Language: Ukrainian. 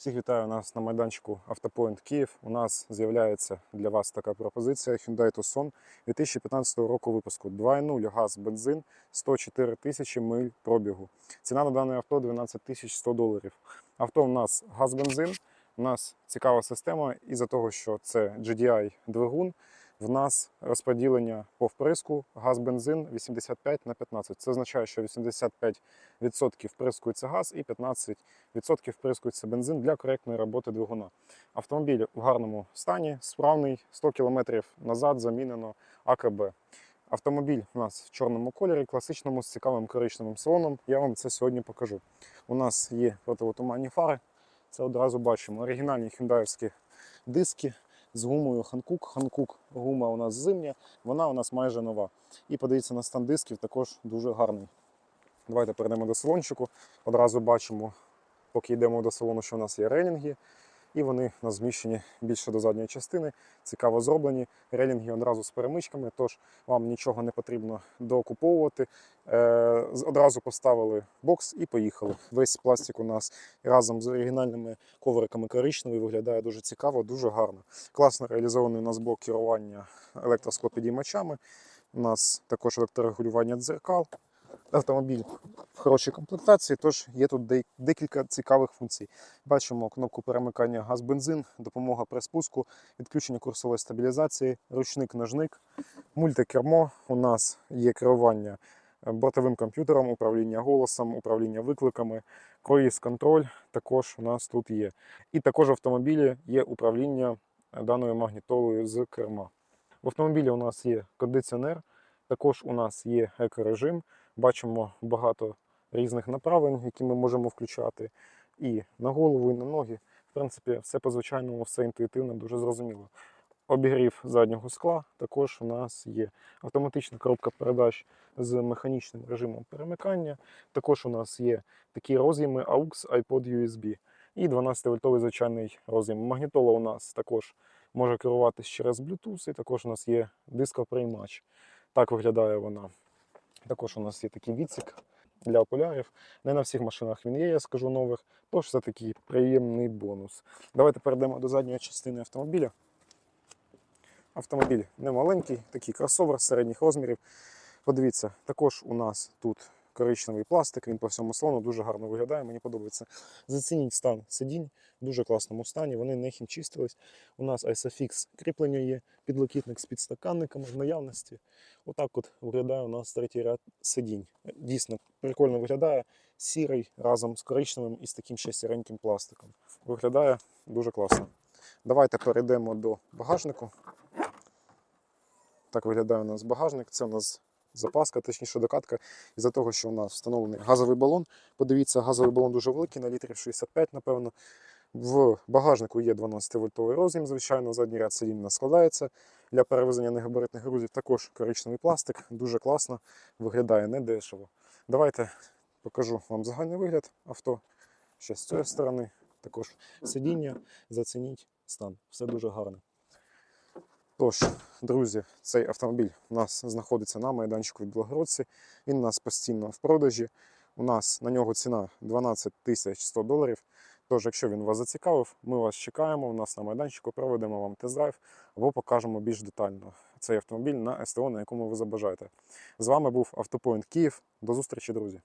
Всіх вітаю у нас на майданчику Автопоінт Київ. У нас з'являється для вас така пропозиція Hyundai Tucson 2015 року випуску. 2.0 газ, бензин, 104 тисячі миль пробігу. Ціна на дане авто 12 тисяч 100 доларів. Авто у нас газ-бензин. У нас цікава система із-за того, що це GDI двигун. В нас розподілення по вприску газ-бензин 85 на 15. Це означає, що 85% вприскується газ і 15% вприскується бензин для коректної роботи двигуна. Автомобіль в гарному стані, справний, 100 км назад замінено АКБ. Автомобіль у нас в чорному кольорі, класичному з цікавим коричневим салоном. Я вам це сьогодні покажу. У нас є противотуманні фари. Це одразу бачимо. Оригінальні хюндаївські диски з гумою Ханкук. Ханкук гума у нас зимня, вона у нас майже нова. І подивіться на стан дисків, також дуже гарний. Давайте перейдемо до салончику. Одразу бачимо, поки йдемо до салону, що у нас є рейлінги. І вони у нас зміщені більше до задньої частини, цікаво зроблені. Рейлінги одразу з перемичками, тож вам нічого не потрібно доокуповувати. Е, одразу поставили бокс і поїхали. Весь пластик у нас разом з оригінальними ковриками коричневий виглядає дуже цікаво, дуже гарно. Класно реалізований у нас блок керування електросклопідіймачами. У нас також електрорегулювання дзеркал. Автомобіль в хорошій комплектації, тож є тут декілька цікавих функцій. Бачимо кнопку перемикання газ-бензин, допомога при спуску, відключення курсової стабілізації, ручник-ножник, мультикермо. У нас є керування е, бортовим комп'ютером, управління голосом, управління викликами, круїз-контроль також у нас тут є. І також в автомобілі є управління е, даною магнітолою з керма. В автомобілі у нас є кондиціонер, також у нас є екорежим. Бачимо багато різних направлень, які ми можемо включати. І на голову, і на ноги. В принципі, все по звичайному, все інтуїтивно, дуже зрозуміло. Обігрів заднього скла також у нас є. Автоматична коробка передач з механічним режимом перемикання. Також у нас є такі роз'єми AUX, iPod USB і 12-вольтовий звичайний роз'єм. Магнітола у нас також може керуватись через Bluetooth, і також у нас є дископриймач. Так виглядає вона. Також у нас є такий відсік для окулярів. Не на всіх машинах він є, я скажу нових, тож це такий приємний бонус. Давайте перейдемо до задньої частини автомобіля. Автомобіль не маленький, такий кросовер середніх розмірів. Подивіться, також у нас тут коричневий пластик, він по всьому салону дуже гарно виглядає, мені подобається. Зацініть стан сидінь в дуже класному стані, вони не хімчистились. У нас ISOFIX кріплення є, підлокітник з підстаканниками в наявності. Отак от виглядає у нас третій ряд сидінь. Дійсно прикольно виглядає. Сірий разом з коричневим і з таким ще сіреньким пластиком. Виглядає дуже класно. Давайте перейдемо до багажнику. Так виглядає у нас багажник. Це у нас запаска, точніше докатка. Із-за того, що у нас встановлений газовий балон. Подивіться, газовий балон дуже великий, на літрів 65, напевно. В багажнику є 12-вольтовий роз'єм, звичайно, задній ряд сидінь складається для перевезення негабаритних грузів. Також коричневий пластик, дуже класно, виглядає недешево. Давайте покажу вам загальний вигляд авто. Ще з цієї сторони, також сидіння, зацініть стан. Все дуже гарно. Тож, друзі, цей автомобіль у нас знаходиться на майданчику в Білогородці. Він у нас постійно в продажі. У нас на нього ціна 12 тисяч 100 доларів. Тож, якщо він вас зацікавив, ми вас чекаємо. У нас на майданчику проведемо вам тест-драйв або покажемо більш детально цей автомобіль на СТО, на якому ви забажаєте. З вами був Автопоінт Київ. До зустрічі, друзі!